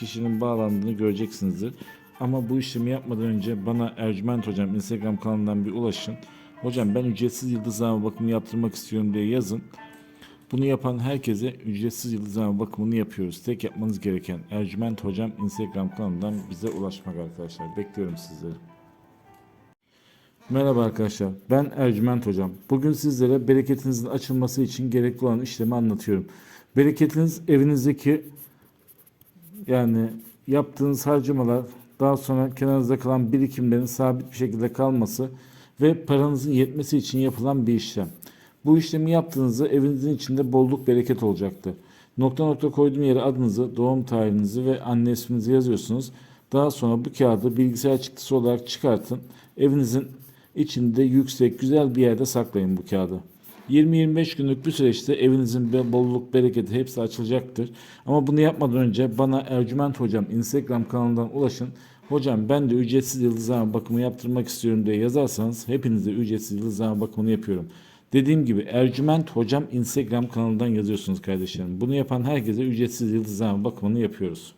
kişinin bağlandığını göreceksinizdir. Ama bu işlemi yapmadan önce bana Ercüment Hocam Instagram kanalından bir ulaşın. Hocam ben ücretsiz yıldızlama bakımı yaptırmak istiyorum diye yazın. Bunu yapan herkese ücretsiz yıldızlama bakımını yapıyoruz. Tek yapmanız gereken Ercüment Hocam Instagram kanalından bize ulaşmak arkadaşlar. Bekliyorum sizleri. Merhaba arkadaşlar. Ben Ercüment Hocam. Bugün sizlere bereketinizin açılması için gerekli olan işlemi anlatıyorum. Bereketiniz evinizdeki yani yaptığınız harcamalar daha sonra kenarınızda kalan birikimlerin sabit bir şekilde kalması ve paranızın yetmesi için yapılan bir işlem. Bu işlemi yaptığınızda evinizin içinde bolluk bereket olacaktır. Nokta nokta koyduğum yere adınızı, doğum tarihinizi ve anne isminizi yazıyorsunuz. Daha sonra bu kağıdı bilgisayar çıktısı olarak çıkartın. Evinizin içinde yüksek, güzel bir yerde saklayın bu kağıdı. 20-25 günlük bir süreçte evinizin bolluk, bereketi hepsi açılacaktır. Ama bunu yapmadan önce bana Ercüment Hocam Instagram kanalından ulaşın. Hocam ben de ücretsiz yıldızlama bakımı yaptırmak istiyorum diye yazarsanız hepinize ücretsiz yıldızlama bakımını yapıyorum. Dediğim gibi Ercüment Hocam Instagram kanalından yazıyorsunuz kardeşlerim. Bunu yapan herkese ücretsiz yıldızlama bakımını yapıyoruz.